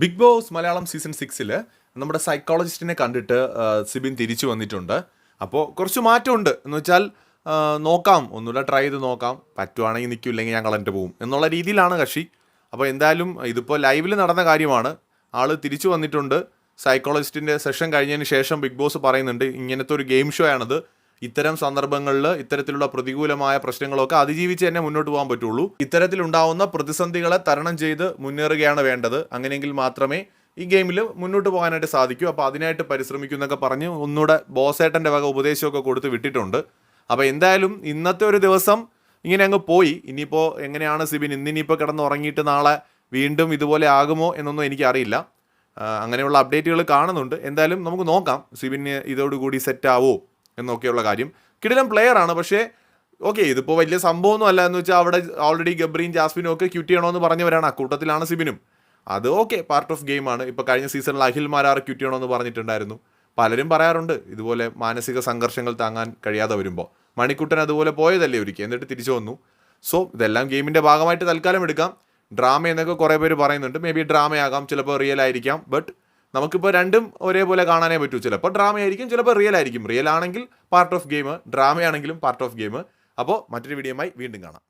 Big boss Malayalam season സിക്സിൽ നമ്മുടെ സൈക്കോളജിസ്റ്റിനെ കണ്ടിട്ട് സിബിൻ തിരിച്ചു വന്നിട്ടുണ്ട്. അപ്പോൾ കുറച്ച് മാറ്റമുണ്ട്. എന്ന് വെച്ചാൽ നോക്കാം. ഒന്നുമില്ല ട്രൈ ചെയ്ത് നോക്കാം. പറ്റുവാണെങ്കിൽ നിൽക്കില്ലെങ്കിൽ ഞങ്ങൾ എന്റെ പോവും. എന്നുള്ള രീതിയിലാണ് കക്ഷി. അപ്പോൾ എന്തായാലും ഇതിപ്പോൾ ലൈവിൽ നടന്ന കാര്യമാണ്. ആൾ തിരിച്ചു വന്നിട്ടുണ്ട്. സൈക്കോളജിസ്റ്റിന്റെ സെഷൻ കഴിഞ്ഞതിന് ശേഷം ബിഗ് ബോസ് പറയുന്നുണ്ട് ഇങ്ങനത്തെ ഒരു ഗെയിം ഷോ ആണത് ഇത്തരം സന്ദർഭങ്ങളിൽ ഇത്തരത്തിലുള്ള പ്രതികൂലമായ പ്രശ്നങ്ങളൊക്കെ അതിജീവിച്ച് തന്നെ മുന്നോട്ട് പോകാൻ പറ്റുള്ളൂ. ഇത്തരത്തിലുണ്ടാവുന്ന പ്രതിസന്ധികളെ തരണം ചെയ്ത് മുന്നേറുകയാണ് വേണ്ടത്. അങ്ങനെയെങ്കിൽ മാത്രമേ ഈ ഗെയിമിൽ മുന്നോട്ട് പോകാനായിട്ട് സാധിക്കൂ. അപ്പോൾ അതിനായിട്ട് പരിശ്രമിക്കും എന്നൊക്കെ പറഞ്ഞ് ഒന്നുകൂടെ ബോസേട്ടന്റെ വക ഉപദേശമൊക്കെ കൊടുത്ത് വിട്ടിട്ടുണ്ട്. അപ്പോൾ എന്തായാലും ഇന്നത്തെ ഒരു ദിവസം ഇങ്ങനെ അങ്ങ് പോയി. ഇനിയിപ്പോൾ എങ്ങനെയാണ് സിബിൻ? ഇന്നിനിപ്പോൾ കിടന്ന് ഉറങ്ങിയിട്ട് നാളെ വീണ്ടും ഇതുപോലെ ആകുമോ എന്നൊന്നും എനിക്കറിയില്ല. അങ്ങനെയുള്ള അപ്ഡേറ്റുകൾ കാണുന്നുണ്ട്. എന്തായാലും നമുക്ക് നോക്കാം സിബിന് ഇതോടുകൂടി സെറ്റ് ആവോ. എന്നൊക്കെയുള്ള കാര്യം. കിടിലം പ്ലെയർ ആണ്. പക്ഷേ ഓക്കെ ഇതിപ്പോൾ വലിയ സംഭവമൊന്നും അല്ല എന്ന് വെച്ചാൽ അവിടെ ഓൾറെഡി ഗബ്രിയും ജാസ്മിനും ഒക്കെ ക്യൂട്ട് ചെയ്യണമെന്ന് പറഞ്ഞവരാണ്. അക്കൂട്ടത്തിലാണ് സിബിനും. അത് ഓക്കെ പാർട്ട് ഓഫ് ഗെയിമാണ് ഇപ്പോൾ കഴിഞ്ഞ സീസണിൽ അഖിൽ മാരാർ ക്യൂറ്റ് ചെയ്യണമെന്ന് പറഞ്ഞിട്ടുണ്ടായിരുന്നു. പലരും പറയാറുണ്ട് ഇതുപോലെ മാനസിക സംഘർഷങ്ങൾ താങ്ങാൻ കഴിയാതെ വരുമ്പോൾ മണിക്കുട്ടൻ അതുപോലെ പോയതല്ലേ ഒരിക്കൽ എന്നിട്ട് തിരിച്ചു വന്നു. സോ ഇതെല്ലാം ഗെയിമിന്റെ ഭാഗമായിട്ട് തൽക്കാലം എടുക്കാം. ഡ്രാമ എന്നൊക്കെ കുറേ പേര് പറയുന്നുണ്ട്. മേ ബി ഡ്രാമയാകാം ചിലപ്പോൾ റിയൽ ആയിരിക്കാം. ബട്ട് നമുക്കിപ്പോൾ രണ്ടും ഒരേപോലെ കാണാനേ പറ്റൂ ചിലപ്പോൾ ഡ്രാമ ആയിരിക്കും ചിലപ്പോൾ റിയൽ ആയിരിക്കും. റിയൽ ആണെങ്കിൽ പാർട്ട് ഓഫ് ഗെയിം ഡ്രാമയാണെങ്കിലും പാർട്ട് ഓഫ് ഗെയിം അപ്പോൾ മറ്റൊരു വീഡിയോയുമായി വീണ്ടും കാണാം.